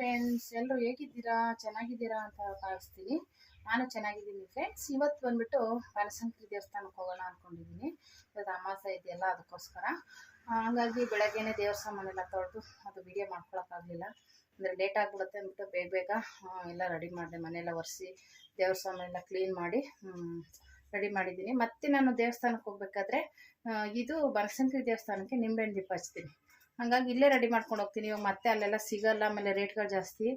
Friends ಎಲ್ಲರೂ ಹೇಗಿದ್ದೀರಾ? ಚೆನ್ನಾಗಿದ್ದೀರಾ ಅಂತ ಕಾಣಿಸ್ತೀನಿ ನಾನು ಚೆನ್ನಾಗಿದ್ದೀನಿ ಫ್ರೆಂಡ್ಸ್ ಇವತ್ತು ಬಂದ್ಬಿಟ್ಟು ಬನಶಂಕರಿ ದೇವಸ್ಥಾನಕ್ಕೆ ಹೋಗೋಣ ಅಂದ್ಕೊಂಡಿದ್ದೀನಿ ಇವತ್ತು ಅಮಾಸ ಇದೆಯಲ್ಲ ಅದಕ್ಕೋಸ್ಕರ. ಹಾಗಾಗಿ ಬೆಳಗ್ಗೆನೇ ದೇವ್ರ ಸಾಮಾನೆಲ್ಲ ತೊಳೆದು ಅದು ವಿಡಿಯೋ ಮಾಡ್ಕೊಳಕ್ಕಾಗಲಿಲ್ಲ. ಅಂದರೆ ಲೇಟ್ ಆಗಿಬಿಡುತ್ತೆ ಅಂದ್ಬಿಟ್ಟು ಬೇಗ ಬೇಗ ಎಲ್ಲ ರೆಡಿ ಮಾಡಿದೆ, ಮನೆಯೆಲ್ಲ ಒರೆಸಿ ದೇವ್ರ ಸಾಮಾನೆಲ್ಲ ಕ್ಲೀನ್ ಮಾಡಿ ರೆಡಿ ಮಾಡಿದ್ದೀನಿ. ಮತ್ತೆ ನಾನು ದೇವಸ್ಥಾನಕ್ಕೆ ಹೋಗ್ಬೇಕಾದ್ರೆ ಇದು ಬನಶಂಕರಿ ದೇವಸ್ಥಾನಕ್ಕೆ ನಿಂಬೆಹಣ್ಣು ದೀಪ ಹಚ್ತೀನಿ. ಹಾಗಾಗಿ ಇಲ್ಲೇ ರೆಡಿ ಮಾಡ್ಕೊಂಡು ಹೋಗ್ತೀನಿ. ಇವಾಗ ಮತ್ತೆ ಅಲ್ಲೆಲ್ಲ ಸಿಗಲ್ಲ, ಆಮೇಲೆ ರೇಟ್ಗಳು ಜಾಸ್ತಿ.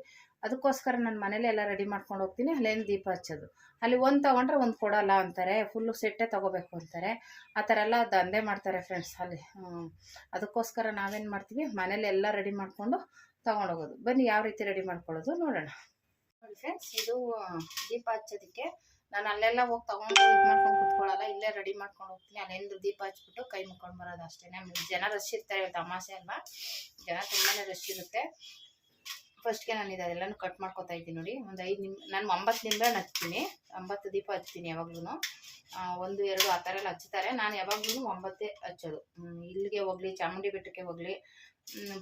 ಅದಕ್ಕೋಸ್ಕರ ನಾನು ಮನೇಲೆ ಎಲ್ಲ ರೆಡಿ ಮಾಡ್ಕೊಂಡು ಹೋಗ್ತೀನಿ. ಅಲ್ಲೇನು ದೀಪ ಹಚ್ಚೋದು. ಅಲ್ಲಿ ಒಂದು ತೊಗೊಂಡ್ರೆ ಒಂದು ಕೊಡಲ್ಲ ಅಂತಾರೆ. ಫುಲ್ಲು ಸೆಟ್ಟೇ ತೊಗೋಬೇಕು ಅಂತಾರೆ. ಆ ಥರ ಎಲ್ಲ ದಂಧೆ ಮಾಡ್ತಾರೆ ಫ್ರೆಂಡ್ಸ್ ಅಲ್ಲಿ. ಅದಕ್ಕೋಸ್ಕರ ನಾವೇನು ಮಾಡ್ತೀವಿ? ಮನೇಲಿ ಎಲ್ಲ ರೆಡಿ ಮಾಡಿಕೊಂಡು ತೊಗೊಂಡೋಗೋದು ಬನ್ನಿ, ಯಾವ ರೀತಿ ರೆಡಿ ಮಾಡ್ಕೊಳ್ಳೋದು ನೋಡೋಣ. ನೋಡಿ ಫ್ರೆಂಡ್ಸ್ ಇದು ದೀಪ ಹಚ್ಚೋದಕ್ಕೆ ನಾನು ಅಲ್ಲೆಲ್ಲ ಹೋಗಿ ತೊಗೊಂಡು ಇದು ಮಾಡ್ಕೊಂಡು ಕುತ್ಕೊಳ್ಳಲ್ಲ ಇಲ್ಲೇ ರೆಡಿ ಮಾಡ್ಕೊಂಡು ಹೋಗ್ತೀನಿ. ಅಲ್ಲಿಂದ ದೀಪ ಹಚ್ಬಿಟ್ಟು ಕೈ ಮುಕ್ಕೊಂಡು ಬರೋದು ಅಷ್ಟೇ. ಜನ ರಶ್ ಇರ್ತಾರೆ ತಮಾಷೆ ಅಲ್ವಾ? ಜನ ತುಂಬಾ ರಶ್ ಇರುತ್ತೆ. ಫಸ್ಟ್ಗೆ ನಾನು ಇದೆಲ್ಲನೂ ಕಟ್ ಮಾಡ್ಕೊತಾ ಇದ್ದೀನಿ ನೋಡಿ. ಒಂದು ಐದು ನಿಮ್ ನಾನು ಒಂಬತ್ತು ನಿಮಿಷ ಹಚ್ತೀನಿ. ಒಂಬತ್ತು ದೀಪ ಹಚ್ತೀನಿ ಯಾವಾಗ್ಲೂ ಒಂದು ಎರಡು ಆ ಥರ ಎಲ್ಲ ಹಚ್ತಾರೆ. ನಾನು ಯಾವಾಗ್ಲೂ ಒಂಬತ್ತೇ ಹಚ್ಚೋದು. ಇಲ್ಲಿಗೆ ಹೋಗ್ಲಿ ಚಾಮುಂಡಿ ಬೆಟ್ಟಕ್ಕೆ ಹೋಗ್ಲಿ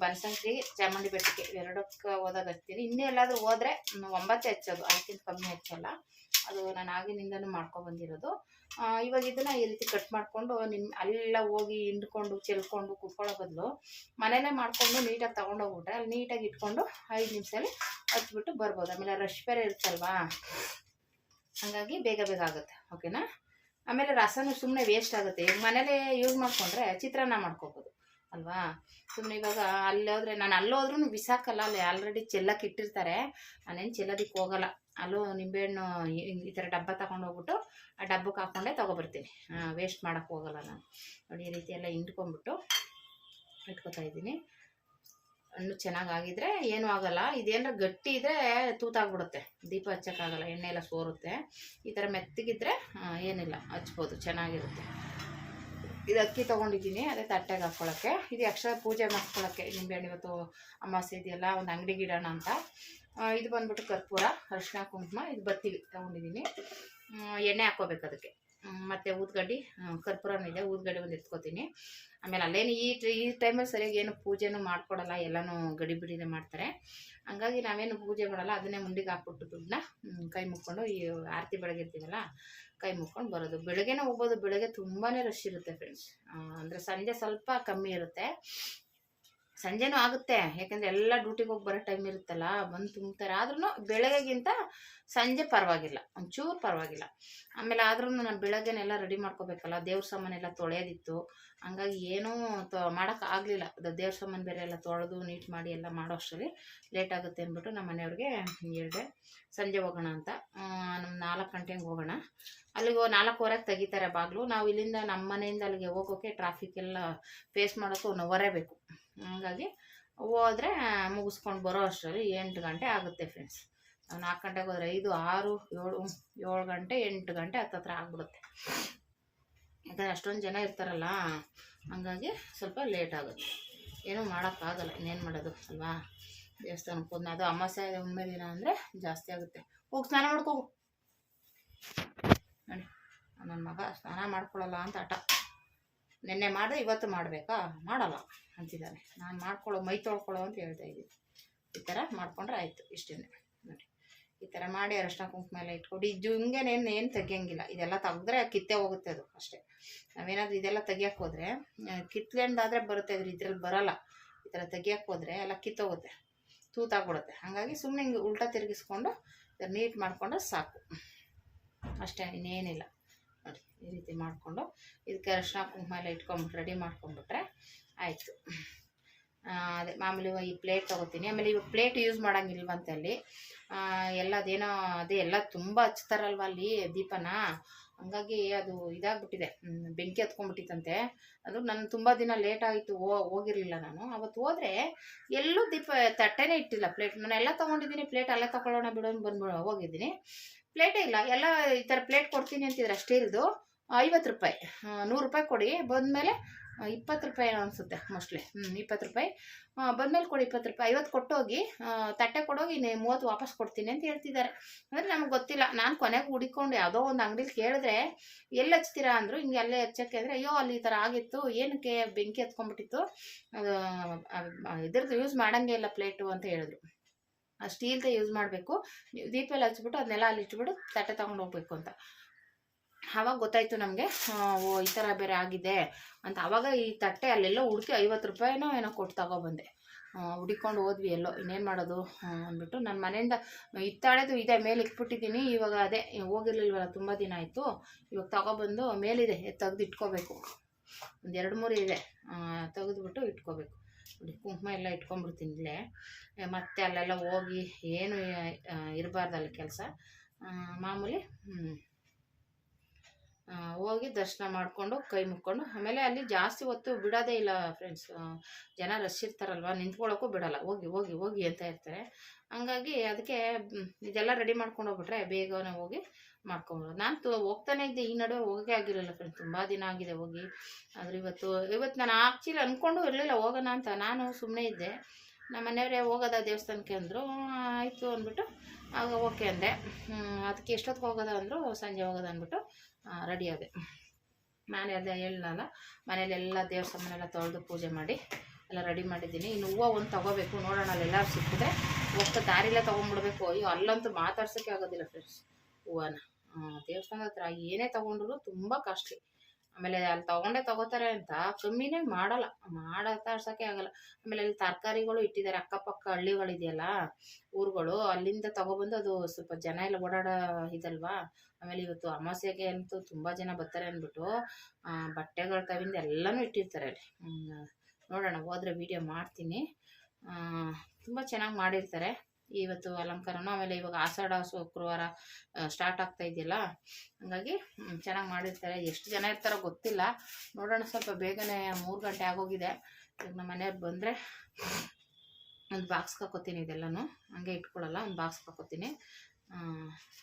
ಬನಸಂಕ್ರಿ ಚಾಮುಂಡಿ ಬೆಟ್ಟಕ್ಕೆ ಎರಡಕ್ಕೆ ಹೋದಾಗ ಹಚ್ತೀನಿ. ಇನ್ನೂ ಎಲ್ಲಾದರೂ ಹೋದ್ರೆ ಒಂಬತ್ತೇ ಹಚ್ಚೋದು. ಅದಕ್ಕಿಂತ ಕಮ್ಮಿ ಹಚ್ಚಲ್ಲ. ಅದು ನಾನು ಆಗಿನಿಂದನೂ ಮಾಡ್ಕೊಂಡು ಬಂದಿರೋದು. ಆ, ಇವಾಗ ಇದನ್ನ ಈ ರೀತಿ ಕಟ್ ಮಾಡಿಕೊಂಡು ನಿಮ್ ಅಲ್ಲೆಲ್ಲ ಹೋಗಿ ಹಿಂಡ್ಕೊಂಡು, ಚೆಲ್ಕೊಂಡು ಕುತ್ಕೊಳ್ಳೋ ಬದಲು ಮನೇಲೆ ಮಾಡಿಕೊಂಡು ನೀಟಾಗಿ ತೊಗೊಂಡೋಗ್ಬಿಟ್ರೆ ಅಲ್ಲಿ ನೀಟಾಗಿ ಇಟ್ಕೊಂಡು ಐದು ನಿಮಿಷದಲ್ಲಿ ಹಚ್ಬಿಟ್ಟು ಬರ್ಬೋದು. ಆಮೇಲೆ ರಶ್ ಬೇರೆ ಇರುತ್ತಲ್ವಾ? ಹಾಗಾಗಿ ಬೇಗ ಬೇಗ ಆಗುತ್ತೆ. ಓಕೆನಾ ಆಮೇಲೆ ರಸನೂ ಸುಮ್ಮನೆ ವೇಸ್ಟ್ ಆಗುತ್ತೆ. ಈಗ ಮನೇಲೆ ಯೂಸ್ ಮಾಡಿಕೊಂಡ್ರೆ ಚಿತ್ರಾನ್ನ ಮಾಡ್ಕೋಬೋದು. ಅಲ್ವಾ? ಸುಮ್ಮನೆ ಇವಾಗ ಅಲ್ಲಿ ಹೋದ್ರೆ ನಾನು ಅಲ್ಲೋದ್ರೂ ಬಿಸಾಕಲ್ಲ ಅಲ್ಲಿ ಆಲ್ರೆಡಿ ಚೆಲ್ಲಕ್ಕೆ ಇಟ್ಟಿರ್ತಾರೆ. ನಾನೇನು ಚೆಲ್ಲೋದಕ್ಕೆ ಹೋಗಲ್ಲ. ಅಲ್ಲೂ ನಿಂಬೆಹಣ್ಣು ಈ- ಥರ ಡಬ್ಬ ತಗೊಂಡು ಹೋಗ್ಬಿಟ್ಟು ಆ ಡಬ್ಬಕ್ಕೆ ಹಾಕ್ಕೊಂಡೇ ತೊಗೊಬರ್ತೀನಿ. ವೇಸ್ಟ್ ಮಾಡೋಕ್ಕೆ ಹೋಗಲ್ಲ ನಾನು. ನೋಡಿ, ಈ ರೀತಿಯೆಲ್ಲ ಹಿಂಡ್ಕೊಂಡ್ಬಿಟ್ಟು ಇಟ್ಕೊತಾ ಇದ್ದೀನಿ. ಹಣ್ಣು ಚೆನ್ನಾಗಾಗಿದ್ರೆ ಏನೂ ಆಗಲ್ಲ. ಇದೇನಾರ ಗಟ್ಟಿ ಇದ್ರೆ ತೂತಾಗ್ಬಿಡುತ್ತೆ. ದೀಪ ಹಚ್ಚಕ್ಕಾಗಲ್ಲ, ಎಣ್ಣೆ ಎಲ್ಲ ಸೋರುತ್ತೆ. ಈ ಥರ ಮೆತ್ತಗಿದ್ರೆ ಏನಿಲ್ಲ, ಹಚ್ಬೋದು, ಚೆನ್ನಾಗಿರುತ್ತೆ. ಇದು ಅಕ್ಕಿ ತೊಗೊಂಡಿದ್ದೀನಿ, ಅದೇ ತಟ್ಟೆಗೆ ಹಾಕ್ಕೊಳ್ಳೋಕ್ಕೆ ಇದು ಅಕ್ಷರ ಪೂಜೆ ಮಾಡ್ಕೊಳ್ಳೋಕ್ಕೆ. ನಿಂಬೆಹಣ್ಣು ಇವತ್ತು ಅಮಾಸೆ ಇದೆಯಲ್ಲ, ಒಂದು ಅಂಗಡಿಗೆ ಇಡೋಣ ಅಂತ. ಇದು ಬಂದ್ಬಿಟ್ಟು ಕರ್ಪೂರ ಅರಿಶಿನ ಕುಂಕುಮ, ಇದು ಬತ್ತಿ ತೊಗೊಂಡಿದ್ದೀನಿ. ಎಣ್ಣೆ ಹಾಕೋಬೇಕು ಅದಕ್ಕೆ. ಮತ್ತು ಊದ್ಗಡ್ಡಿ ಕರ್ಪೂರನೂ ಇದೆ, ಊದ್ಗಡ್ಡಿ ಒಂದು ಎತ್ಕೋತೀನಿ. ಆಮೇಲೆ ಅಲ್ಲೇನು ಈ ಈ ಟೈಮಲ್ಲಿ ಸರಿಯಾಗಿ ಏನು ಪೂಜೆನೂ ಮಾಡ್ಕೊಡಲ್ಲ, ಎಲ್ಲನೂ ಗಡಿ ಬಿಡಿನೇ ಮಾಡ್ತಾರೆ. ಹಂಗಾಗಿ ನಾವೇನು ಪೂಜೆ ಮಾಡಲ್ಲ, ಅದನ್ನೇ ಮುಂಡಿಗೆ ಹಾಕ್ಬಿಟ್ಟು ದುಡ್ಡನ್ನ ಕೈ ಮುಕ್ಕೊಂಡು ಈ ಆರತಿ ಬೆಳಗ್ಗೆ ಇರ್ತೀವಲ್ಲ, ಕೈ ಮುಕ್ಕೊಂಡು ಬರೋದು. ಬೆಳಗ್ಗೆನೇ ಹೋಗ್ಬೋದು, ಬೆಳಗ್ಗೆ ತುಂಬಾ ರಶ್ ಇರುತ್ತೆ ಫ್ರೆಂಡ್ಸ್ ಅಂದರೆ ಸಂಜೆ ಸ್ವಲ್ಪ ಕಮ್ಮಿ ಇರುತ್ತೆ. ಸಂಜೆನೂ ಆಗುತ್ತೆ. ಯಾಕಂದ್ರೆ ಎಲ್ಲ ಡ್ಯೂಟಿಗೆ ಹೋಗಿ ಬರೋ ಟೈಮ್ ಇರುತ್ತಲ್ಲ, ಬಂದು ತುಂಬ್ತಾರೆ. ಆದ್ರೂ ಬೆಳಗ್ಗೆಗಿಂತ ಸಂಜೆ ಪರವಾಗಿಲ್ಲ. ಒಂಚೂರು ಪರವಾಗಿಲ್ಲ. ಆಮೇಲೆ ಆದ್ರೂ ನಾನು ಬೆಳಗ್ಗೆನೆಲ್ಲ ರೆಡಿ ಮಾಡ್ಕೋಬೇಕಲ್ಲ. ದೇವ್ರ ಸಾಮಾನೆಲ್ಲ ತೊಳೆಯೋದಿತ್ತು. ಹಂಗಾಗಿ ಏನೂ ತೊ ಮಾಡೋಕ್ಕಾಗಲಿಲ್ಲ ದೇವ್ರ ಸಾಮಾನು ಬೇರೆ ಎಲ್ಲ ತೊಳೆದು ನೀಟ್ ಮಾಡಿ ಎಲ್ಲ ಮಾಡೋ ಅಷ್ಟರಲ್ಲಿ ಲೇಟ್ ಆಗುತ್ತೆ ಅಂದ್ಬಿಟ್ಟು ನಮ್ಮ ಮನೆಯವ್ರಿಗೆ ಹೇಳಿದೆ, ಸಂಜೆ ಹೋಗೋಣ ಅಂತ. ನಮ್ಮ ನಾಲ್ಕು ಗಂಟೆಗೆ ಹೋಗೋಣ. ಅಲ್ಲಿಗೆ ನಾಲ್ಕೂವರೆಗೆ ತೆಗಿತಾರೆ ಬಾಗಿಲು. ನಾವು ಇಲ್ಲಿಂದ ನಮ್ಮ ಮನೆಯಿಂದ ಅಲ್ಲಿಗೆ ಹೋಗೋಕ್ಕೆ ಟ್ರಾಫಿಕ್ ಎಲ್ಲ ಫೇಸ್ ಮಾಡೋಕ್ಕೆ ಒಂದು ಅವರೇ ಬೇಕು. ಹಂಗಾಗಿ ಹೋದರೆ ಮುಗಿಸ್ಕೊಂಡು ಬರೋ ಅಷ್ಟರಲ್ಲಿ ಎಂಟು ಗಂಟೆ ಆಗುತ್ತೆ ಫ್ರೆಂಡ್ಸ್ ನಾವು ನಾಲ್ಕು ಗಂಟೆಗೆ ಹೋದ್ರೆ ಐದು, ಆರು, ಏಳು ಏಳು ಗಂಟೆ, ಎಂಟು ಗಂಟೆ ಹತ್ತತ್ರ ಆಗ್ಬಿಡುತ್ತೆ. ಯಾಕಂದರೆ ಅಷ್ಟೊಂದು ಜನ ಇರ್ತಾರಲ್ಲ, ಹಂಗಾಗಿ ಸ್ವಲ್ಪ ಲೇಟ್ ಆಗುತ್ತೆ. ಏನೂ ಮಾಡೋಕ್ಕಾಗಲ್ಲ, ಇನ್ನೇನು ಮಾಡೋದು, ಅಲ್ವಾ? ದೇವಸ್ಥಾನಕ್ಕೆ ಹೋದ್ನ ಅದು ಅಮಾವಾಸ್ಯೆ ಒಮ್ಮೆ ದಿನ ಅಂದರೆ ಜಾಸ್ತಿ ಆಗುತ್ತೆ. ಹೋಗಿ ಸ್ನಾನ ಮಾಡ್ಕೋ. ನೋಡಿ ನನ್ನ ಮಗ ಸ್ನಾನ ಮಾಡ್ಕೊಳ್ಳಲ್ಲ ಅಂತ ಹಠ. ನಿನ್ನೆ ಮಾಡಿದೆ ಇವತ್ತು ಮಾಡಬೇಕಾ? ಮಾಡಲ್ಲ ಅಂತಿದ್ದಾನೆ ನಾನು ಮಾಡ್ಕೊಳ್ಳೋ, ಮೈ ತೊಳ್ಕೊಳ್ಳೋ ಅಂತ ಹೇಳ್ತಾ ಇದ್ದೀನಿ. ಈ ಥರ ಮಾಡ್ಕೊಂಡ್ರೆ ಆಯಿತು ಇಷ್ಟೇ ನೋಡಿ, ಈ ಥರ ಮಾಡಿ ಅರಶಿನ ಕುಂಕುಮ ಎಲ್ಲ ಇಟ್ಕೊಂಡು, ಇದು ಹಿಂಗೆ ಏನು ತೆಗಿಯಂಗಿಲ್ಲ. ಇದೆಲ್ಲ ತೆಗೆದ್ರೆ ಕಿತ್ತೆ ಹೋಗುತ್ತೆ ಅದು ಅಷ್ಟೇ. ನಾವೇನಾದರೂ ಇದೆಲ್ಲ ತೆಗಿಯಕ್ಕೆ ಹೋದರೆ ಕಿತ್ಲೆಂಡಾದರೆ ಬರುತ್ತೆ ಅದ್ರ ಇದ್ರಲ್ಲಿ ಬರಲ್ಲ. ಈ ಥರ ತೆಗಿಯಕ್ಕೆ ಹೋದರೆ ಎಲ್ಲ ಕಿತ್ತೋಗುತ್ತೆ ತೂತಾಗ್ಬಿಡುತ್ತೆ ಹಾಗಾಗಿ ಸುಮ್ಮನೆ ಹಿಂಗೆ ಉಲ್ಟಾ ತಿರುಗಿಸ್ಕೊಂಡು ನೀಟ್ ಮಾಡಿಕೊಂಡ್ರೆ ಸಾಕು. ಅಷ್ಟೇ, ಇನ್ನೇನಿಲ್ಲ. ಈ ರೀತಿ ಮಾಡಿಕೊಂಡು ಇದಕ್ಕೆ ಅರಶಿನ ಕುಂಕುಮ ಎಲ್ಲ ಇಟ್ಕೊಂಬಿಟ್ಟು ರೆಡಿ ಮಾಡ್ಕೊಂಡ್ಬಿಟ್ರೆ ಆಯಿತು. ಅದೇ ಮಾಮೂಲಿ ಈ ಪ್ಲೇಟ್ ತೊಗೋತೀನಿ. ಆಮೇಲೆ ಇವಾಗ ಪ್ಲೇಟ್ ಯೂಸ್ ಮಾಡೋಂಗಿಲ್ವಂತೆ ಅಲ್ಲಿ ಆ, ಎಲ್ಲ ಅದೇನೋ ಅದೇ ಎಲ್ಲ ತುಂಬ ಹಚ್ತಾರಲ್ವ ಅಲ್ಲಿ ದೀಪನ? ಹಂಗಾಗಿ ಅದು ಇದಾಗ್ಬಿಟ್ಟಿದೆ. ಬೆಂಕಿ ಹತ್ಕೊಂಡ್ಬಿಟ್ಟಿತ್ತಂತೆ. ಅದು ನಾನು ತುಂಬ ದಿನ ಲೇಟ್ ಆಯಿತು ಹೋಗಿರಲಿಲ್ಲ ನಾನು. ಅವತ್ತು ಹೋದರೆ ಎಲ್ಲೂ ದೀಪ ತಟ್ಟೆನೇ ಇಟ್ಟಿಲ್ಲ ಪ್ಲೇಟ್ ನಾನು ಎಲ್ಲ ತೊಗೊಂಡಿದ್ದೀನಿ ಪ್ಲೇಟ್ ಅಲ್ಲೇ ತಗೊಳ್ಳೋಣ ಬಿಡೋಣ ಬಂದ್ಬಿಡೋ ಹೋಗಿದ್ದೀನಿ. ಪ್ಲೇಟೇ ಇಲ್ಲ. ಎಲ್ಲ ಈ ಥರ ಪ್ಲೇಟ್ ಕೊಡ್ತೀನಿ ಅಂತಿದ್ರೆ ಅಷ್ಟೇ ಇರೋದು. ಐವತ್ತು ರೂಪಾಯಿ ನೂರು ರೂಪಾಯಿ ಕೊಡಿ. ಬಂದಮೇಲೆ ಇಪ್ಪತ್ತು ರೂಪಾಯಿ ಅನಿಸುತ್ತೆ ಮೋಸ್ಟ್ಲಿ ಹ್ಞೂ ಇಪ್ಪತ್ತು ರೂಪಾಯಿ. ಬಂದಮೇಲೆ ಕೊಡಿ ಇಪ್ಪತ್ತು ರೂಪಾಯಿ. ಐವತ್ತು ಕೊಟ್ಟೋಗಿ ತಟ್ಟೆ ಕೊಡೋಗಿ ನೀ ಮೂವತ್ತು ವಾಪಸ್ ಕೊಡ್ತೀನಿ ಅಂತ ಹೇಳ್ತಿದ್ದಾರೆ. ಅಂದರೆ ನಮ್ಗೆ ಗೊತ್ತಿಲ್ಲ. ನಾನು ಕೊನೆಗೆ ಹುಡಿಕೊಂಡು ಯಾವುದೋ ಒಂದು ಅಂಗಡಿಲಿ ಕೇಳಿದ್ರೆ, ಎಲ್ಲಿ ಹಚ್ತೀರಾ? ಅಂದರು, ಹಿಂಗೆ ಅಲ್ಲೇ ಹಚ್ಚಕ್ಕೆ ಅಂದರೆ, ಅಯ್ಯೋ, ಅಲ್ಲಿ ಈ ಥರ ಆಗಿತ್ತು. ಏನಕ್ಕೆ ಬೆಂಕಿ ಹತ್ಕೊಂಡ್ಬಿಟ್ಟಿತ್ತು? ಅದು ಇದ್ರದ್ದು ಯೂಸ್ ಮಾಡೋಂಗೆ ಇಲ್ಲ ಪ್ಲೇಟು ಅಂತ ಹೇಳಿದ್ರು. ಸ್ಟೀಲ್ದೇ ಯೂಸ್ ಮಾಡಬೇಕು. ದೀಪ ಎಲ್ಲ ಹಚ್ಬಿಟ್ಟು, ಅದನ್ನೆಲ್ಲ ಅಲ್ಲಿ ಇಟ್ಬಿಟ್ಟು ತಟ್ಟೆ ತೊಗೊಂಡು ಹೋಗ್ಬೇಕು ಅಂತ. ಆವಾಗ ಗೊತ್ತಾಯ್ತು ನಮಗೆ ಓ, ಈ ಥರ ಬೇರೆ ಆಗಿದೆ ಅಂತ. ಆವಾಗ ಈ ತಟ್ಟೆ ಅಲ್ಲೆಲ್ಲೋ ಹುಡುಕಿ ಐವತ್ತು ರೂಪಾಯಿನೋ ಏನೋ ಕೊಟ್ಟು ತಗೊಬಂದೆ. ಹುಡಿಕೊಂಡು ಹೋದ್ವಿ ಎಲ್ಲೋ, ಇನ್ನೇನು ಮಾಡೋದು ಅಂದ್ಬಿಟ್ಟು. ನನ್ನ ಮನೆಯಿಂದ ಇತ್ತಾಳೆದು ಇದೆ, ಮೇಲೆ ಇಟ್ಬಿಟ್ಟಿದ್ದೀನಿ. ಇವಾಗ ಅದೇ, ಹೋಗಿರ್ಲಿಲ್ವಲ್ಲ, ತುಂಬ ದಿನ ಆಯಿತು. ಇವಾಗ ತಗೊಬಂದು ಮೇಲಿದೆ ತೆಗ್ದು ಇಟ್ಕೋಬೇಕು. ಒಂದು ಎರಡು ಮೂರು ಇದೆ ತೆಗೆದ್ಬಿಟ್ಟು ಇಟ್ಕೋಬೇಕು. ನೋಡಿ, ಕುಂಕುಮ ಎಲ್ಲ ಇಟ್ಕೊಂಡ್ಬಿಡ್ತೀನಿ ಇಲ್ಲೇ. ಮತ್ತೆ ಅಲ್ಲೆಲ್ಲ ಹೋಗಿ ಏನು ಇರಬಾರ್ದಲ್ಲ ಕೆಲಸ. ಮಾಮೂಲಿ ಹೋಗಿ ದರ್ಶನ ಮಾಡಿಕೊಂಡು ಕೈ ಮುಕ್ಕೊಂಡು ಆಮೇಲೆ ಅಲ್ಲಿ ಜಾಸ್ತಿ ಹೊತ್ತು ಬಿಡೋದೇ ಇಲ್ಲ ಫ್ರೆಂಡ್ಸ್ ಜನ ರಶ್ ಇರ್ತಾರಲ್ವ, ನಿಂತ್ಕೊಳ್ಳೋಕ್ಕೂ ಬಿಡಲ್ಲ, ಹೋಗಿ ಹೋಗಿ ಹೋಗಿ ಅಂತ ಇರ್ತಾರೆ. ಹಂಗಾಗಿ ಅದಕ್ಕೆ ಇದೆಲ್ಲ ರೆಡಿ ಮಾಡ್ಕೊಂಡು ಹೋಗ್ಬಿಟ್ರೆ ಬೇಗನೆ ಹೋಗಿ ಮಾಡ್ಕೊಂಬೋದು. ನಾನು ತು, ಹೋಗ್ತಾನೆ ಇದ್ದೆ, ಈ ನಡುವೆ ಹೋಗೋಕೆ ಆಗಿರಲಿಲ್ಲ ಫ್ರೆಂಡ್ಸ್ ತುಂಬ ದಿನ ಆಗಿದೆ ಹೋಗಿ. ಆದರೆ ಇವತ್ತು ಇವತ್ತು ನಾನು ಆಕ್ಚುಲಿ ಅಂದ್ಕೊಂಡು ಇರಲಿಲ್ಲ, ಹೋಗೋಣ ಅಂತ. ನಾನು ಸುಮ್ಮನೆ ಇದ್ದೆ. ನಮ್ಮ ಮನೆಯವರೇ ಹೋಗೋದ ದೇವಸ್ಥಾನಕ್ಕೆ ಅಂದರು ಆಯಿತು ಅಂದ್ಬಿಟ್ಟು, ಆಗ ಓಕೆ ಅಂದೆ. ಅದಕ್ಕೆ ಎಷ್ಟೊತ್ತಿಗೆ ಹೋಗೋದ ಅಂದರು, ಸಂಜೆ ಹೋಗೋದ ಅಂದ್ಬಿಟ್ಟು ರೆಡಿ ಆದೆ. ನಾನು ಅದೇ ಹೇಳಲ್ಲ ಮನೇಲಿ ಎಲ್ಲ ದೇವಸ್ಥಾನನೆಲ್ಲ ತೊಳೆದು ಪೂಜೆ ಮಾಡಿ ಎಲ್ಲ ರೆಡಿ ಮಾಡಿದ್ದೀನಿ. ಇನ್ನು ಹೂವು ಒಂದು ತೊಗೋಬೇಕು, ನೋಡೋಣ ಅಲ್ಲೆಲ್ಲ ಸಿಕ್ಕಿದ್ರೆ. ಒಟ್ಟು ದಾರಿಲೇ ತೊಗೊಂಡ್ಬಿಡ್ಬೇಕು. ಅಯ್ಯೋ, ಅಲ್ಲಂತೂ ಮಾತಾಡ್ಸೋಕ್ಕೆ ಆಗೋದಿಲ್ಲ ಫ್ರೆಂಡ್ಸ್ ಹೂವನ. ದೇವಸ್ಥಾನದ ಹತ್ರ ಏನೇ ತೊಗೊಂಡ್ರು ತುಂಬ ಕಾಸ್ಟ್ಲಿ ಆಮೇಲೆ ಅಲ್ಲಿ ತಗೊಂಡೆ ತಗೋತಾರೆ ಅಂತ ಕಮ್ಮಿನೇ ಮಾಡಲ್ಲ ಮಾಡತ್ತಾಡ್ಸೋಕ್ಕೆ ಆಗಲ್ಲ. ಆಮೇಲೆ ಅಲ್ಲಿ ತರಕಾರಿಗಳು ಇಟ್ಟಿದ್ದಾರೆ, ಅಕ್ಕಪಕ್ಕ ಹಳ್ಳಿಗಳಿದೆಯಲ್ಲ, ಊರುಗಳು, ಅಲ್ಲಿಂದ ತೊಗೊಬಂದು ಅದು ಸ್ವಲ್ಪ ಜನ ಎಲ್ಲ ಓಡಾಡೋ ಇದಲ್ವಾ? ಆಮೇಲೆ ಇವತ್ತು ಅಮಾವಾಸ್ಯೆಗೆ ಅಂತೂ ತುಂಬ ಜನ ಬರ್ತಾರೆ ಅಂದ್ಬಿಟ್ಟು ಬಟ್ಟೆಗಳು ತವಿಂದ ಎಲ್ಲನೂ ಇಟ್ಟಿರ್ತಾರೆ ಅಲ್ಲಿ. ನೋಡೋಣ, ಹೋದ್ರೆ ವಿಡಿಯೋ ಮಾಡ್ತೀನಿ. ತುಂಬ ಚೆನ್ನಾಗಿ ಮಾಡಿರ್ತಾರೆ. ಇವತ್ತು ಅಲಂಕಾರನೂ ಆಮೇಲೆ ಇವಾಗ ಆಷಾಢ ಶುಕ್ರವಾರ ಸ್ಟಾರ್ಟ್ ಆಗ್ತಾ ಇದೆಯಲ್ಲ? ಹಂಗಾಗಿ ಚೆನ್ನಾಗಿ ಮಾಡಿರ್ತಾರೆ. ಎಷ್ಟು ಜನ ಇರ್ತಾರೋ ಗೊತ್ತಿಲ್ಲ. ನೋಡೋಣ ಸ್ವಲ್ಪ ಬೇಗನೆ ಮೂರು ಗಂಟೆ ಆಗೋಗಿದೆ. ಈಗ ನಮ್ಮ ಮನೆಯವ್ರು ಬಂದರೆ ಒಂದು ಬಾಕ್ಸ್ ಹಾಕೋತೀನಿ ಇದೆಲ್ಲನೂ. ಹಂಗೆ ಇಟ್ಕೊಳ್ಳಲ್ಲ, ಒಂದು ಬಾಕ್ಸ್ ಹಾಕೋತೀನಿ.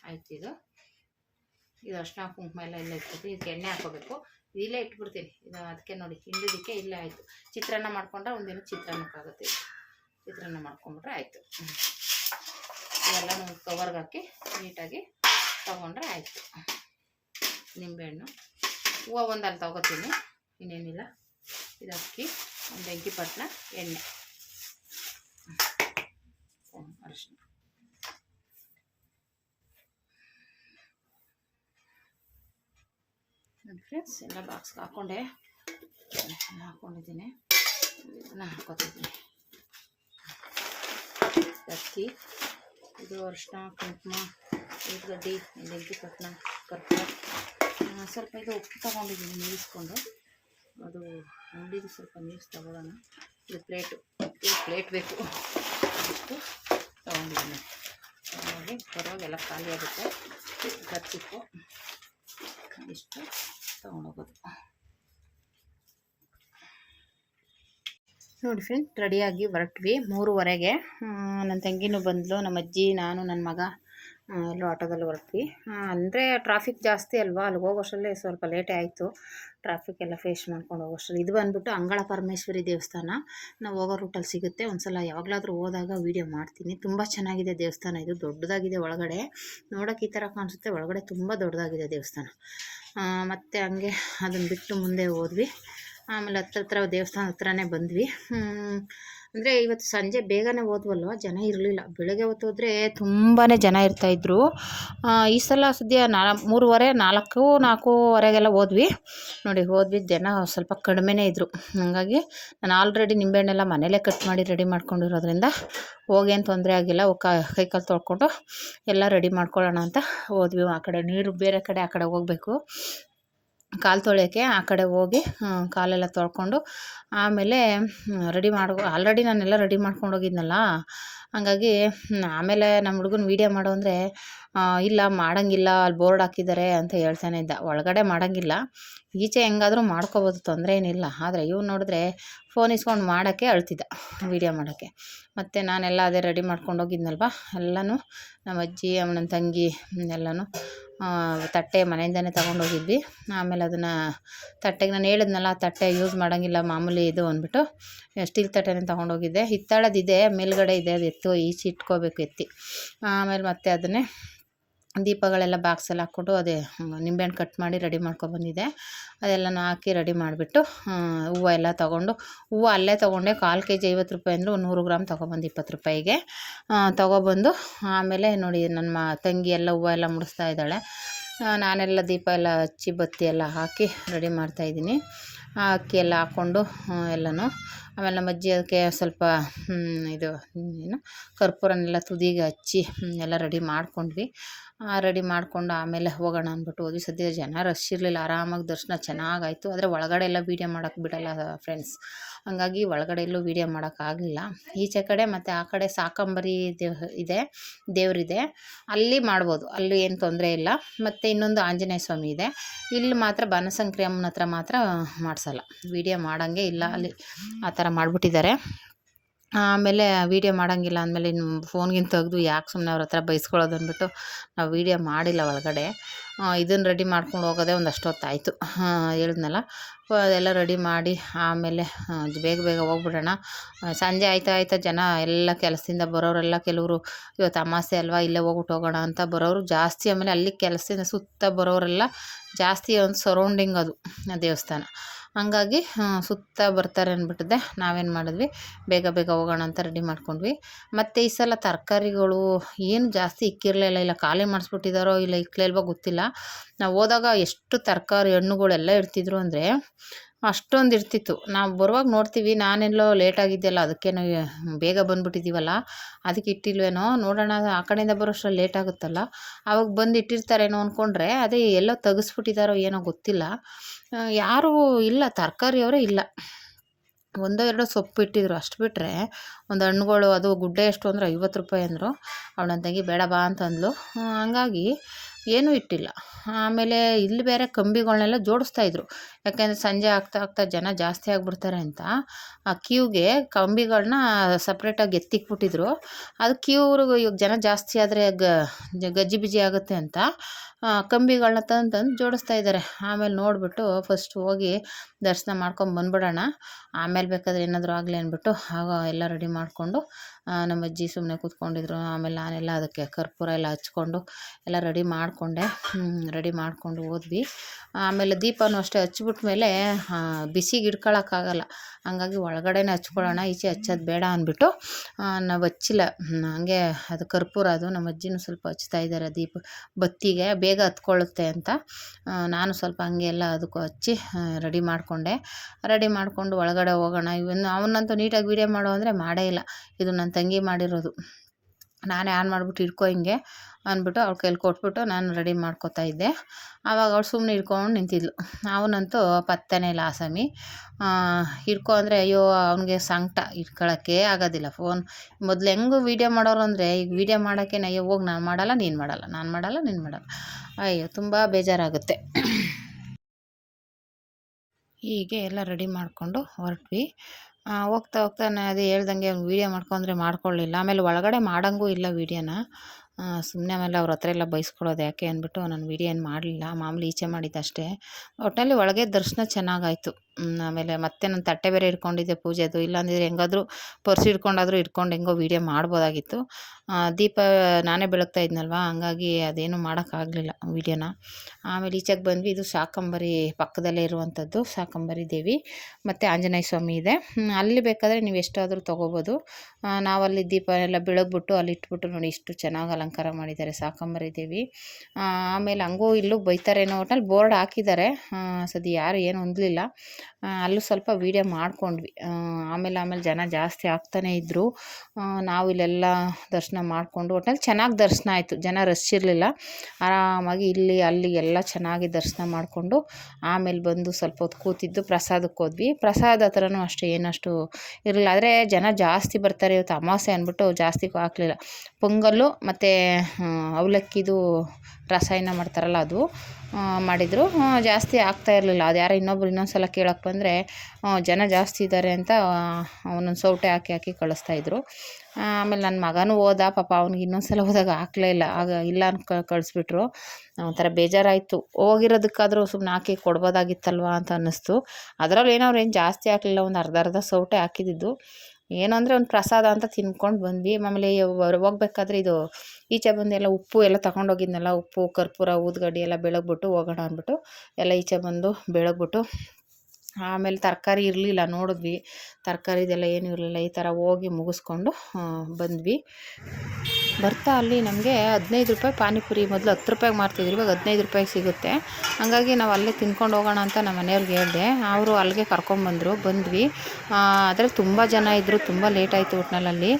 ಆಯ್ತು ಇದು. ಇದು ಅರ್ಶಿನ ಕುಂಕುಮ ಎಲ್ಲ ಇಲ್ಲ ಇಟ್ಕೊತೀನಿ ಇದಕ್ಕೆ ಎಣ್ಣೆ ಹಾಕೋಬೇಕು. ಇಲ್ಲೇ ಇಟ್ಬಿಡ್ತೀನಿ. ಇದು ಅದಕ್ಕೆ ನೋಡಿ ಹಿಂದಿದ್ದಕ್ಕೆ ಇಲ್ಲೇ ಆಯಿತು. ಚಿತ್ರಾನ್ನ ಮಾಡ್ಕೊಂಡ್ರೆ ಒಂದಿನ ಚಿತ್ರಾನ್ನಕ್ಕಾಗುತ್ತೆ. ಚಿತ್ರಾನ್ನ ಮಾಡ್ಕೊಂಬಿಟ್ರೆ ಆಯಿತು. ಇವೆಲ್ಲನೂ ಕವರ್ಗೆ ಹಾಕಿ ನೀಟಾಗಿ ತೊಗೊಂಡ್ರೆ ಆಯಿತು. ನಿಂಬೆಹಣ್ಣು. ಹೂವು ಒಂದು ಅಲ್ಲಿ ತೊಗೋತೀನಿ, ಇನ್ನೇನಿಲ್ಲ. ಇದು ಅಕ್ಕಿ, ಒಂದು ಬೆಂಕಿ ಪಟ್ಟಣ ಎಣ್ಣೆ. ಅರಿಶಿನ. ಫ್ರೆಂಡ್ಸ್ ಎಲ್ಲ ಬಾಕ್ಸ್ಗೆ ಎಲ್ಲ ಹಾಕ್ಕೊಂಡಿದ್ದೀನಿ ಇದನ್ನು ಹಾಕೋತಿದ್ದೀನಿ. ಅಕ್ಕಿ. ಇದು ಅರಿಶಿನ ಕುಂಕುಮ ಉಳ್ಳಗಡ್ಡಿ ಬೆಂಕಿ ಪಟ್ಟಣ ಕರ್ಪೂರ. ಸ್ವಲ್ಪ ಇದು ಉಪ್ಪು ತೊಗೊಂಡಿದ್ದೀನಿ ನೀರಿಸ್ಕೊಂಡು. ಅದು ಅಂಗಡಿಗೆ ಸ್ವಲ್ಪ ನೀರು ತಗೊಳ್ಳೋಣ. ಇದು ಪ್ಲೇಟು. ಪ್ಲೇಟ್ ಬೇಕು. ಇಷ್ಟು ತೊಗೊಂಡಿದ್ದೀನಿ. ಹಾಗೆ ಬರುವಾಗೆಲ್ಲ ಖಾಲಿ ಆಗುತ್ತೆ. ಖರ್ಚಿಪ್ಪು ಇಷ್ಟು ತೊಗೊಂಡೋಗೋದು. ನೋಡಿ ಫ್ರೆಂಡ್ ರೆಡಿಯಾಗಿ ಹೊರಟ್ವಿ ಮೂರುವರೆಗೆ. ನನ್ನ ತಂಗಿನೂ ಬಂದಳು ನಮ್ಮ ಅಜ್ಜಿ ನಾನು ನನ್ನ ಮಗ ಎಲ್ಲೋ ಆಟೋದಲ್ಲಿ ಹೊರಟ್ವಿ. ಅಂದರೆ ಟ್ರಾಫಿಕ್ ಜಾಸ್ತಿ ಅಲ್ವಾ ಅಲ್ಲಿ ಹೋಗೋಷ್ಟರಲ್ಲೇ ಸ್ವಲ್ಪ ಲೇಟೇ ಆಯಿತು. ಟ್ರಾಫಿಕ್ ಎಲ್ಲ ಫೇಸ್ ಮಾಡ್ಕೊಂಡು ಹೋಗೋಷ್ಟರಲ್ಲಿ. ಇದು ಬಂದ್ಬಿಟ್ಟು ಅಂಗಳ ಪರಮೇಶ್ವರಿ ದೇವಸ್ಥಾನ. ನಾವು ಹೋಗೋ ರೂಟಲ್ಲಿ ಸಿಗುತ್ತೆ. ಒಂದ್ಸಲ ಯಾವಾಗಲಾದ್ರೂ ಹೋದಾಗ ವೀಡಿಯೋ ಮಾಡ್ತೀನಿ. ತುಂಬ ಚೆನ್ನಾಗಿದೆ ದೇವಸ್ಥಾನ ಇದು. ದೊಡ್ಡದಾಗಿದೆ ಒಳಗಡೆ. ನೋಡೋಕೆ ಈ ಥರ ಕಾಣಿಸುತ್ತೆ. ಒಳಗಡೆ ತುಂಬ ದೊಡ್ಡದಾಗಿದೆ ದೇವಸ್ಥಾನ. ಮತ್ತೆ ಹಂಗೆ ಅದನ್ನು ಬಿಟ್ಟು ಮುಂದೆ ಹೋದ್ವಿ. ಆಮೇಲೆ ಹತ್ರ ಹತ್ರ ದೇವಸ್ಥಾನ ಹತ್ರನೇ ಬಂದ್ವಿ. ಅಂದರೆ ಇವತ್ತು ಸಂಜೆ ಬೇಗನೆ ಹೋದ್ವಲ್ವ? ಜನ ಇರಲಿಲ್ಲ. ಬೆಳಗ್ಗೆ ಹೊತ್ತು ಹೋದರೆ ತುಂಬಾ ಜನ ಇರ್ತಾಯಿದ್ರು ಈ ಸಲ ಸದ್ಯ ನಾ, ಮೂರುವರೆ, ನಾಲ್ಕು, ನಾಲ್ಕೂವರೆಗೆಲ್ಲ ಹೋದ್ವಿ. ನೋಡಿ, ಹೋದ್ವಿ, ಜನ ಸ್ವಲ್ಪ ಕಡಿಮೆನೇ ಇದ್ದರು ಹಾಗಾಗಿ ನಾನು ಆಲ್ರೆಡಿ ನಿಂಬೆಹಣ್ಣೆಲ್ಲ ಮನೇಲೇ ಕಟ್ ಮಾಡಿ ರೆಡಿ ಮಾಡ್ಕೊಂಡಿರೋದ್ರಿಂದ ಹೋಗೇನು ತೊಂದರೆ ಆಗಿಲ್ಲ. ಕೈ ಕೈಕಾಲು ತೊಳ್ಕೊಂಡು ಎಲ್ಲ ರೆಡಿ ಮಾಡ್ಕೊಳ್ಳೋಣ ಅಂತ ಹೋದ್ವಿ. ಆ ಕಡೆ ನೀರು ಬೇರೆ ಕಡೆ, ಆ ಕಡೆ ಹೋಗಬೇಕು. ಕಾಲು ತೊಳೆಯೋಕ್ಕೆ ಆ ಕಡೆ ಹೋಗಿ ಕಾಲೆಲ್ಲ ತೊಳ್ಕೊಂಡು ಆಮೇಲೆ ರೆಡಿ ಮಾಡಿ, ಆಲ್ರೆಡಿ ನಾನೆಲ್ಲ ರೆಡಿ ಮಾಡ್ಕೊಂಡು ಹೋಗಿದ್ನಲ್ಲ. ಹಂಗಾಗಿ ಆಮೇಲೆ ನಮ್ಮ ಹುಡುಗನ ವೀಡಿಯೋ ಮಾಡು ಅಂದರೆ ಇಲ್ಲ ಮಾಡೋಂಗಿಲ್ಲ, ಅಲ್ಲಿ ಬೋರ್ಡ್ ಹಾಕಿದ್ದಾರೆ ಅಂತ ಹೇಳ್ತಾನೆ ಇದ್ದ. ಒಳಗಡೆ ಮಾಡೋಂಗಿಲ್ಲ. ಈಚೆ ಹೆಂಗಾದರೂ ಮಾಡ್ಕೋಬೋದು, ತೊಂದರೆ ಏನಿಲ್ಲ. ಆದರೆ ಇವ್ನು ನೋಡಿದ್ರೆ ಫೋನ್ ಇಸ್ಕೊಂಡು ಮಾಡೋಕ್ಕೆ ಅಳ್ತಿದ್ದ, ವೀಡಿಯೋ ಮಾಡೋಕ್ಕೆ. ಮತ್ತು ನಾನೆಲ್ಲ ಅದೇ ರೆಡಿ ಮಾಡ್ಕೊಂಡು ಹೋಗಿದ್ನಲ್ವ? ಎಲ್ಲನೂ ನಮ್ಮ ಅಜ್ಜಿ ನನ್ನ ತಂಗಿ ಎಲ್ಲನೂ ತಟ್ಟೆ ಮನೆಯಿಂದನೇ ತಗೊಂಡೋಗಿದ್ವಿ ಆಮೇಲೆ ಅದನ್ನು ತಟ್ಟೆಗೆ ನಾನು ಹೇಳಿದ್ನಲ್ಲ ತಟ್ಟೆ ಯೂಸ್ ಮಾಡೋಂಗಿಲ್ಲ, ಮಾಮೂಲಿ ಇದು ಅಂದ್ಬಿಟ್ಟು ಸ್ಟೀಲ್ ತಟ್ಟೆನೇ ತೊಗೊಂಡೋಗಿದ್ದೆ ಇದೆ ಮೇಲುಗಡೆ ಇದೆ, ಅದು ಎತ್ತು, ಈಚೆ ಇಟ್ಕೋಬೇಕು ಎತ್ತಿ. ಆಮೇಲೆ ಮತ್ತೆ ಅದನ್ನೇ ದೀಪಗಳೆಲ್ಲ ಬಾಕ್ಸಲ್ಲಿ ಹಾಕ್ಕೊಂಡು ಅದೇ ನಿಂಬೆಹಣ್ಣು ಕಟ್ ಮಾಡಿ ರೆಡಿ ಮಾಡ್ಕೊಬಂದಿದ್ದೆ ಅದೆಲ್ಲನೂ ಹಾಕಿ ರೆಡಿ ಮಾಡಿಬಿಟ್ಟು ಹೂವು ಎಲ್ಲ ತೊಗೊಂಡು, ಹೂವು ಅಲ್ಲೇ ತೊಗೊಂಡೆ. ಕಾಲು ಕೆ ಜಿ ಐವತ್ತು ರೂಪಾಯಿ ಅಂದರೆ ನೂರು ಗ್ರಾಮ್ ತೊಗೊಬಂದು ಇಪ್ಪತ್ತು ರೂಪಾಯಿಗೆ. ತೊಗೊಬಂದು, ಆಮೇಲೆ ನೋಡಿ ನನ್ನ ಮ, ತಂಗಿ ಎಲ್ಲ ಹೂವು ಎಲ್ಲ ಮುಡಿಸ್ತಾ ಇದ್ದಾಳೆ. ನಾನೆಲ್ಲ ದೀಪ ಎಲ್ಲ ಹಚ್ಚಿ ಬತ್ತಿ ಎಲ್ಲ ಹಾಕಿ ರೆಡಿ ಮಾಡ್ತಾಯಿದ್ದೀನಿ ಅಕ್ಕಿ ಎಲ್ಲ ಹಾಕ್ಕೊಂಡು ಎಲ್ಲನೂ. ಆಮೇಲೆ ನಮ್ಮ ಅಜ್ಜಿ ಅದಕ್ಕೆ ಸ್ವಲ್ಪ ಇದು ಏನು, ಕರ್ಪೂರನೆಲ್ಲ ತುದಿಗೆ ಹಚ್ಚಿ ಎಲ್ಲ ರೆಡಿ ಮಾಡ್ಕೊಂಡ್ವಿ. ರೆಡಿ ಮಾಡ್ಕೊಂಡು ಆಮೇಲೆ ಹೋಗೋಣ ಅಂದ್ಬಿಟ್ಟು ಹೋದ್ವಿ. ಸದ್ಯ ಜನ ರಶ್ ಇರಲಿಲ್ಲ. ಆರಾಮಾಗಿ ದರ್ಶನ ಚೆನ್ನಾಗಾಯಿತು. ಆದರೆ ಒಳಗಡೆ ಎಲ್ಲ ವೀಡಿಯೋ ಮಾಡೋಕ್ಕೆ ಬಿಡಲ್ಲ ಫ್ರೆಂಡ್ಸ್ ಹಾಗಾಗಿ ಒಳಗಡೆ ಎಲ್ಲೂ ವೀಡಿಯೋ ಮಾಡೋಕ್ಕಾಗಲಿಲ್ಲ ಈಚೆ ಕಡೆ ಮತ್ತು ಆ ಕಡೆ ಸಾಕಂಬರಿ ದೇವ್, ಇದೆ, ದೇವರಿದೆ. ಅಲ್ಲಿ ಮಾಡ್ಬೋದು. ಅಲ್ಲಿ ಏನು ತೊಂದರೆ ಇಲ್ಲ. ಮತ್ತು ಇನ್ನೊಂದು ಆಂಜನೇಯ ಸ್ವಾಮಿ ಇದೆ. ಇಲ್ಲಿ ಮಾತ್ರ ಬನಸಂಕ್ರಿಯಮ್ಮನ ಹತ್ರ ಮಾತ್ರ ಮಾಡಿಸಲ್ಲ. ವೀಡಿಯೋ ಮಾಡೋಂಗೆ ಇಲ್ಲ ಅಲ್ಲಿ. ಆ ಥರ ಮಾಡಿಬಿಟ್ಟಿದ್ದಾರೆ. ಆಮೇಲೆ ವೀಡಿಯೋ ಮಾಡೋಂಗಿಲ್ಲ ಅಂದಮೇಲೆ ಇನ್ನು ಫೋನ್ಗಿಂತ ತೆಗೆದು ಯಾಕೆ ಸುಮ್ಮನೆ ಅವ್ರ ಹತ್ರ ಬೈಸ್ಕೊಳ್ಳೋದು ಅಂದ್ಬಿಟ್ಟು ನಾವು ವೀಡಿಯೋ ಮಾಡಿಲ್ಲ ಒಳಗಡೆ. ಇದನ್ನು ರೆಡಿ ಮಾಡ್ಕೊಂಡು ಹೋಗೋದೇ ಒಂದು ಅಷ್ಟೊತ್ತಾಯಿತು ಹೇಳಿದ್ನಲ್ಲ. ಅದೆಲ್ಲ ರೆಡಿ ಮಾಡಿ ಆಮೇಲೆ ಬೇಗ ಬೇಗ ಹೋಗ್ಬಿಡೋಣ. ಸಂಜೆ ಆಯ್ತಾ ಆಯ್ತಾ ಜನ ಎಲ್ಲ ಕೆಲಸದಿಂದ ಬರೋರೆಲ್ಲ ಕೆಲವರು ಇವತ್ತು ಅಮಾಸೆ ಅಲ್ವಾ, ಇಲ್ಲೇ ಹೋಗ್ಬಿಟ್ಟು ಹೋಗೋಣ ಅಂತ ಬರೋರು ಜಾಸ್ತಿ. ಆಮೇಲೆ ಅಲ್ಲಿ ಕೆಲಸದಿಂದ ಸುತ್ತ ಬರೋರೆಲ್ಲ ಜಾಸ್ತಿ ಒಂದು ಸರೌಂಡಿಂಗ್ ಅದು ದೇವಸ್ಥಾನ. ಹಂಗಾಗಿ ಸುತ್ತ ಬರ್ತಾರೆ ಅಂದ್ಬಿಟ್ಟಿದೆ ನಾವೇನು ಮಾಡಿದ್ವಿ? ಬೇಗ ಬೇಗ ಹೋಗೋಣ ಅಂತ ರೆಡಿ ಮಾಡ್ಕೊಂಡ್ವಿ. ಮತ್ತು ಈ ಸಲ ತರಕಾರಿಗಳು ಏನು ಜಾಸ್ತಿ ಇಕ್ಕಿರಲಿಲ್ಲ ಇಲ್ಲ. ಖಾಲಿ ಮಾಡಿಸ್ಬಿಟ್ಟಿದಾರೋ ಇಲ್ಲ ಇಕ್ಲಿಲ್ವೋ ಗೊತ್ತಿಲ್ಲ. ನಾವು ಹೋದಾಗ ಎಷ್ಟು ತರಕಾರಿ ಹಣ್ಣುಗಳೆಲ್ಲ ಇಡ್ತಿದ್ರು ಅಂದರೆ ಅಷ್ಟೊಂದು ಇರ್ತಿತ್ತು. ನಾವು ಬರುವಾಗ ನೋಡ್ತೀವಿ, ನಾನೆಲ್ಲೋ ಲೇಟ್ ಆಗಿದ್ದೆಲ್ಲ ಅದಕ್ಕೆ ಬೇಗ ಬಂದುಬಿಟ್ಟಿದ್ದೀವಲ್ಲ ಅದಕ್ಕೆ ಇಟ್ಟಿಲ್ವೇನೋ, ನೋಡೋಣ, ಆ ಕಡೆಯಿಂದ ಬರೋಷ್ಟ್ರಲ್ಲಿ ಲೇಟ್ ಆಗುತ್ತಲ್ಲ. ಅವಾಗ ಬಂದು ಇಟ್ಟಿರ್ತಾರೇನೋ ಅಂದ್ಕೊಂಡ್ರೆ ಅದೇ ಎಲ್ಲೋ ತೆಗೆಸ್ಬಿಟ್ಟಿದ್ದಾರೋ ಏನೋ ಗೊತ್ತಿಲ್ಲ. ಯಾರೂ ಇಲ್ಲ ತರಕಾರಿಯವರೇ ಇಲ್ಲ. ಒಂದೋ ಎರಡೋ ಸೊಪ್ಪು ಇಟ್ಟಿದ್ರು, ಅಷ್ಟು ಬಿಟ್ಟರೆ ಒಂದು ಹಣ್ಣುಗಳು, ಅದು ಗುಡ್ಡೆ ಎಷ್ಟು ಅಂದ್ರೆ ಐವತ್ತು ರೂಪಾಯಿ ಅಂದರು. ಅವಳನ್ನ ತಂಗಿ, ಬೇಡ ಬಾ ಅಂತಂದ್ಲು. ಹಂಗಾಗಿ ಏನೂ ಇಟ್ಟಿಲ್ಲ. ಆಮೇಲೆ ಇಲ್ಲಿ ಬೇರೆ ಕಂಬಿಗಳನ್ನೆಲ್ಲ ಜೋಡಿಸ್ತಾ ಇದ್ರು. ಯಾಕೆಂದರೆ ಸಂಜೆ ಆಗ್ತಾ ಆಗ್ತಾ ಜನ ಜಾಸ್ತಿ ಆಗಿಬಿಡ್ತಾರೆ ಅಂತ. ಆ ಕ್ಯೂಗೆ ಕಂಬಿಗಳನ್ನ ಸಪ್ರೇಟಾಗಿ ಎತ್ತಿಕ್ಬಿಟ್ಟಿದ್ರು. ಅದು ಕ್ಯೂ ಇವಾಗ ಜನ ಜಾಸ್ತಿ ಆದರೆ ಗಜ್ಜಿ ಬಿಜಿ ಆಗುತ್ತೆ ಅಂತ ಕಂಬಿಗಳನ್ನ ತಂದು ತಂದು ಜೋಡಿಸ್ತಾ ಇದ್ದಾರೆ ಆಮೇಲೆ ನೋಡಿಬಿಟ್ಟು ಫಸ್ಟ್ ಹೋಗಿ ದರ್ಶನ ಮಾಡ್ಕೊಂಡು ಬಂದ್ಬಿಡೋಣ. ಆಮೇಲೆ ಬೇಕಾದ್ರೆ ಏನಾದರೂ ಆಗಲಿ ಅಂದ್ಬಿಟ್ಟು ಆಗ ಎಲ್ಲ ರೆಡಿ ಮಾಡಿಕೊಂಡು ನಮ್ಮ ಅಜ್ಜಿ ಸುಮ್ಮನೆ ಕೂತ್ಕೊಂಡಿದ್ರು. ಆಮೇಲೆ ನಾನೆಲ್ಲ ಅದಕ್ಕೆ ಕರ್ಪೂರ ಎಲ್ಲ ಹಚ್ಕೊಂಡು ಎಲ್ಲ ರೆಡಿ ಮಾಡಿಕೊಂಡೆ. ರೆಡಿ ಮಾಡಿಕೊಂಡು ಹೋದ್ವಿ. ಆಮೇಲೆ ದೀಪನೂ ಅಷ್ಟೇ ಹಚ್ಬಿಟ್ಟ ಮೇಲೆ ಬಿಸಿಗೆ ಇಟ್ಕೊಳಕ್ಕಾಗಲ್ಲ ಹಂಗಾಗಿ ಒಳಗಡೆನೇ ಹಚ್ಕೊಳ್ಳೋಣ, ಈಚೆ ಹಚ್ಚೋದು ಬೇಡ ಅಂದ್ಬಿಟ್ಟು ನಾವು ಹಚ್ಚಿಲ್ಲ. ಹಂಗೆ ಅದು ಕರ್ಪೂರ ಅದು ನಮ್ಮ ಅಜ್ಜಿನೂ ಸ್ವಲ್ಪ ಹಚ್ತಾ ಇದ್ದಾರೆ ದೀಪ, ಬತ್ತಿಗೆ, ಬೇಗ ಹತ್ಕೊಳ್ಳುತ್ತೆ ಅಂತ. ನಾನು ಸ್ವಲ್ಪ ಹಂಗೆ ಎಲ್ಲ ಅದಕ್ಕೂ ಹಚ್ಚಿ ರೆಡಿ ಮಾಡಿಕೊಂಡೆ. ರೆಡಿ ಮಾಡಿಕೊಂಡು ಒಳಗಡೆ ಹೋಗೋಣ. ಇವನ್ನು ಅವನಂತೂ ನೀಟಾಗಿ ವೀಡಿಯೋ ಮಾಡು ಅಂದರೆ ಮಾಡೇ ಇಲ್ಲ. ಇದು ನನ್ನ ತಂಗಿ ಮಾಡಿರೋದು. ನಾನೇ ಆನ್ ಮಾಡಿಬಿಟ್ಟು ಇಟ್ಕೋ ಹಿಂಗೆ ಅಂದ್ಬಿಟ್ಟು ಅವ್ಳ ಕೈಲಿ ಕೊಟ್ಬಿಟ್ಟು ನಾನು ರೆಡಿ ಮಾಡ್ಕೊತಾ ಇದ್ದೆ. ಆವಾಗ ಅವಳು ಸುಮ್ಮನೆ ಹಿಡ್ಕೊಂಡು ನಿಂತಿದ್ಲು. ಅವನಂತೂ ಪತ್ತನೇ ಇಲ್ಲ ಆಸಾಮಿ. ಹಿಡ್ಕೊ ಅಂದರೆ ಅಯ್ಯೋ ಅವನಿಗೆ ಸಂಕಟ ಇಟ್ಕೊಳ್ಳೋಕ್ಕೆ ಆಗೋದಿಲ್ಲ ಫೋನ್. ಮೊದಲು ಹೆಂಗೂ ವೀಡಿಯೋ ಮಾಡೋರು ಅಂದರೆ ಈಗ ವೀಡಿಯೋ ಮಾಡೋಕ್ಕೆ ಅಯ್ಯೋ ಹೋಗಿ ನಾನು ಮಾಡಲ್ಲ, ನೀನು ಮಾಡಲ್ಲ, ನಾನು ಮಾಡಲ್ಲ, ನೀನು ಮಾಡಲ್ಲ. ಅಯ್ಯೋ ತುಂಬ ಬೇಜಾರಾಗುತ್ತೆ. ಹೀಗೆ ಎಲ್ಲ ರೆಡಿ ಮಾಡಿಕೊಂಡು ಹೊರಟ್ವಿ. ಹೋಗ್ತಾ ಹೋಗ್ತಾ ನಾನು ಅದೇ ಹೇಳ್ದಂಗೆ ಅವ್ನು ವೀಡಿಯೋ ಮಾಡ್ಕೊಂಡ್ರೆ ಮಾಡ್ಕೊಳ್ಳಿಲ್ಲ. ಆಮೇಲೆ ಒಳಗಡೆ ಮಾಡೋಂಗೂ ಇಲ್ಲ ವೀಡಿಯೋನ ಸುಮ್ಮನೆ ಆಮೇಲೆ ಅವ್ರ ಹತ್ರ ಎಲ್ಲ ಬೈಸ್ಕೊಳ್ಳೋದು ಯಾಕೆ ಅಂದ್ಬಿಟ್ಟು ನಾನು ವೀಡಿಯೋ ಏನು ಮಾಡಲಿಲ್ಲ. ಮಾಮೂಲಿ ಈಚೆ ಮಾಡಿದ್ದಷ್ಟೇ. ಒಟ್ಟಿನಲ್ಲಿ ಒಳಗೆ ದರ್ಶನ ಚೆನ್ನಾಗಾಯಿತು. ಆಮೇಲೆ ಮತ್ತೆ ನಾನು ತಟ್ಟೆ ಬೇರೆ ಇಟ್ಕೊಂಡಿದ್ದೆ ಪೂಜೆದು ಇಲ್ಲಾಂದಿದ್ರೆ ಹೇಗಾದರೂ ಪರ್ಸ್ ಇಟ್ಕೊಂಡಾದ್ರೂ ಇಟ್ಕೊಂಡು ಹೆಂಗೋ ವೀಡಿಯೋ ಮಾಡ್ಬೋದಾಗಿತ್ತು. ದೀಪ ನಾನೇ ಬೆಳಗ್ತಾ ಇದ್ನಲ್ವ, ಹಂಗಾಗಿ ಅದೇನು ಮಾಡೋಕ್ಕಾಗಲಿಲ್ಲ ವೀಡಿಯೋನ. ಆಮೇಲೆ ಈಚೆಗೆ ಬಂದ್ವಿ, ಇದು ಶಾಕಂಬರಿ ಪಕ್ಕದಲ್ಲೇ ಇರುವಂಥದ್ದು, ಶಾಕಂಬರಿ ದೇವಿ, ಮತ್ತು ಆಂಜನೇಯ ಸ್ವಾಮಿ ಇದೆ. ಅಲ್ಲಿ ಬೇಕಾದರೆ ನೀವು ಎಷ್ಟಾದರೂ ತೊಗೋಬೋದು. ನಾವಲ್ಲಿ ದೀಪ ಎಲ್ಲ ಬೆಳಗ್ಬಿಟ್ಟು ಅಲ್ಲಿ ಇಟ್ಬಿಟ್ಟು ನೋಡಿ ಇಷ್ಟು ಚೆನ್ನಾಗಿ ಅಲಂಕಾರ ಮಾಡಿದ್ದಾರೆ ಶಾಕಂಬರಿ ದೇವಿ. ಆಮೇಲೆ ಹಂಗೂ ಇಲ್ಲೂ ಬೈತಾರೇನೋ ಒಟ್ನಲ್ಲಿ ಬೋರ್ಡ್ ಹಾಕಿದ್ದಾರೆ. ಸದ್ಯ ಯಾರು ಏನು ಹೊಂದಲಿಲ್ಲ. ಅಲ್ಲೂ ಸ್ವಲ್ಪ ವೀಡಿಯೋ ಮಾಡ್ಕೊಂಡ್ವಿ. ಆಮೇಲೆ ಆಮೇಲೆ ಜನ ಜಾಸ್ತಿ ಆಗ್ತಾನೇ ಇದ್ದರು ನಾವು ಇಲ್ಲೆಲ್ಲ ದರ್ಶನ ಮಾಡಿಕೊಂಡು ಒಟ್ಟಿನಲ್ಲಿ ಚೆನ್ನಾಗಿ ದರ್ಶನ ಆಯಿತು. ಜನ ರಶ್ ಇರಲಿಲ್ಲ. ಆರಾಮಾಗಿ ಇಲ್ಲಿ, ಅಲ್ಲಿ ಎಲ್ಲ ಚೆನ್ನಾಗಿ ದರ್ಶನ ಮಾಡಿಕೊಂಡು ಆಮೇಲೆ ಬಂದು ಸ್ವಲ್ಪ ಹೊತ್ತು ಕೂತಿದ್ದು ಪ್ರಸಾದಕ್ಕೆ ಹೋದ್ವಿ. ಪ್ರಸಾದ ಹತ್ರನೂ ಅಷ್ಟೇ, ಏನಷ್ಟು ಇರಲಿಲ್ಲ. ಆದರೆ ಜನ ಜಾಸ್ತಿ ಬರ್ತಾರೆ ಇವತ್ತು ಅಮಾವಾಸ್ಯೆ ಅಂದ್ಬಿಟ್ಟು ಜಾಸ್ತಿ ಹಾಕಲಿಲ್ಲ. ಪೊಂಗಲ್ಲು ಮತ್ತು ಅವಲಕ್ಕಿದು ರಸಾಯನ ಮಾಡ್ತಾರಲ್ಲ ಅದು. ಮಾಡಿದರು. ಜಾಸ್ತಿ ಆಗ್ತಾ ಇರಲಿಲ್ಲ. ಅದು ಯಾರೋ ಇನ್ನೊಬ್ರು ಇನ್ನೊಂದು ಸಲ ಕೇಳೋಕ್ಕೆ ಬಂದರೆ ಜನ ಜಾಸ್ತಿ ಇದ್ದಾರೆ ಅಂತ ಅವನೊಂದು ಸೌಟೆ ಹಾಕಿ ಹಾಕಿ ಕಳಿಸ್ತಾಯಿದ್ರು ಆಮೇಲೆ ನನ್ನ ಮಗನೂ ಹೋದ, ಪಾಪ ಅವ್ನಿಗೆ ಇನ್ನೊಂದು ಸಲ ಹೋದಾಗ ಹಾಕಲೇ ಇಲ್ಲ. ಆಗ ಇಲ್ಲ ಅಂತ ಕಳಿಸ್ಬಿಟ್ರು. ಒಂಥರ ಬೇಜಾರಾಯಿತು. ಹೋಗಿರೋದಕ್ಕಾದರೂ ಸುಮ್ಮನೆ ಹಾಕಿ ಕೊಡ್ಬೋದಾಗಿತ್ತಲ್ವ ಅಂತ ಅನ್ನಿಸ್ತು. ಅದರಲ್ಲಿ ಏನೋ ಅವ್ರು ಏನು ಜಾಸ್ತಿ ಹಾಕಲಿಲ್ಲ, ಒಂದು ಅರ್ಧ ಅರ್ಧ ಸೌಟೆ ಹಾಕಿದ್ದು ಏನಂದರೆ ಒಂದು ಪ್ರಸಾದ ಅಂತ ತಿನ್ಕೊಂಡು ಬಂದ್ವಿ. ಆಮೇಲೆ ಹೋಗ್ಬೇಕಾದ್ರೆ ಇದು ಈಚೆ ಬಂದು ಎಲ್ಲ ಉಪ್ಪು ಎಲ್ಲ ತಗೊಂಡೋಗಿದ್ನಲ್ಲ, ಉಪ್ಪು, ಕರ್ಪೂರ, ಊದ್ಗಡ್ಡಿ ಎಲ್ಲ ಬೆಳಗ್ಬಿಟ್ಟು ಹೋಗೋಣ ಅಂದ್ಬಿಟ್ಟು ಎಲ್ಲ ಈಚೆ ಬಂದು ಬೆಳಗ್ಬಿಟ್ಟು ಆಮೇಲೆ ತರಕಾರಿ ಇರಲಿಲ್ಲ ನೋಡಿದ್ವಿ. ತರಕಾರಿದೆಲ್ಲ ಏನೂ ಇರಲಿಲ್ಲ, ಈ ಥರ ಹೋಗಿ ಮುಗಿಸ್ಕೊಂಡು ಬಂದ್ವಿ. ಬರ್ತಾ ಅಲ್ಲಿ ನಮಗೆ ಹದಿನೈದು ರೂಪಾಯಿ ಪಾನಿಪುರಿ ಮೊದಲು ಹತ್ತು ರೂಪಾಯಿಗೆ ಮಾಡ್ತಿದ್ರು ಇವಾಗ ಹದಿನೈದು ರೂಪಾಯಿಗೆ ಸಿಗುತ್ತೆ. ಹಾಗಾಗಿ ನಾವು ಅಲ್ಲೇ ತಿನ್ಕೊಂಡು ಹೋಗೋಣ ಅಂತ ನಮ್ಮ ಮನೆಯವ್ರಿಗೆ ಹೇಳಿದೆ. ಅವರು ಅಲ್ಲಿಗೆ ಕರ್ಕೊಂಬಂದರು, ಬಂದ್ವಿ. ಆದರೆ ತುಂಬ ಜನ ಇದ್ದರು ತುಂಬ ಲೇಟ್ ಆಯಿತು ಒಟ್ಟಿನಲ್ಲಿ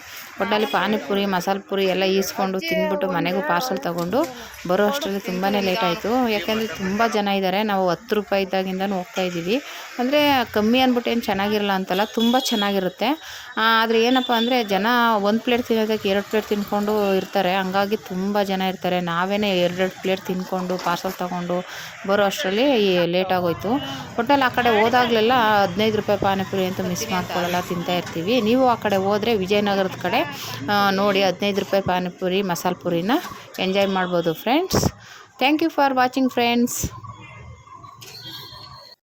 ಒಟ್ಟಿನಲ್ಲಿ ಪಾನಿಪುರಿ ಮಸಾಲೆ ಪುರಿ ಎಲ್ಲ ಈಸ್ಕೊಂಡು ತಿಂದ್ಬಿಟ್ಟು ಮನೆಗೂ ಪಾರ್ಸಲ್ ತೊಗೊಂಡು ಬರೋ ಅಷ್ಟರಲ್ಲಿ ತುಂಬಾ ಲೇಟ್ ಆಯಿತು. ಯಾಕೆಂದರೆ ತುಂಬ ಜನ ಇದ್ದಾರೆ ನಾವು ಹತ್ತು ರೂಪಾಯಿ ಇದ್ದಾಗಿಂದನೂ ಹೋಗ್ತಾ ಇದ್ದೀವಿ. ಅಂದರೆ ಕಮ್ಮಿ ಅಂದ್ಬಿಟ್ಟು ಏನು ಚೆನ್ನಾಗಿರಲ್ಲ ಅಂತಲ್ಲ, ತುಂಬ ಚೆನ್ನಾಗಿರುತ್ತೆ. ಆದರೆ ಏನಪ್ಪ ಅಂದರೆ ಜನ ಒಂದು ಪ್ಲೇಟ್ ತಿನ್ನೋದಕ್ಕೆ ಎರಡು ಪ್ಲೇಟ್ ತಿನ್ಕೊಂಡು ಇರ್ತಾರೆ. ಹಂಗಾಗಿ ತುಂಬ ಜನ ಇರ್ತಾರೆ. ನಾವೇ ಎರಡೆರಡು ಪ್ಲೇಟ್ ತಿನ್ಕೊಂಡು ಪಾರ್ಸಲ್ ತೊಗೊಂಡು ಬರೋ ಅಷ್ಟರಲ್ಲಿ ಲೇಟ್ ಆಗೋಯ್ತು. ಒಟ್ಟಲ್ಲಿ ಆ ಕಡೆ ಹೋದಾಗಲೆಲ್ಲ ಹದಿನೈದು ರೂಪಾಯಿ ಪಾನಿಪುರಿ ಅಂತ ಮಿಸ್ ಮಾಡ್ಕೊಳ್ಳಲ್ಲ ತಿಂತಾ ಇರ್ತೀವಿ. ನೀವು ಆ ಕಡೆ ಹೋದರೆ ವಿಜಯನಗರದ ಕಡೆ ನೋಡಿ ಹದಿನೈದು ರೂಪಾಯಿ ಪಾನಿಪುರಿ ಮಸಾಲೆ ಪುರಿನ. ಎಂಜಾಯ್ ಮಾಡ್ಬೋದು friends thank you for watching friends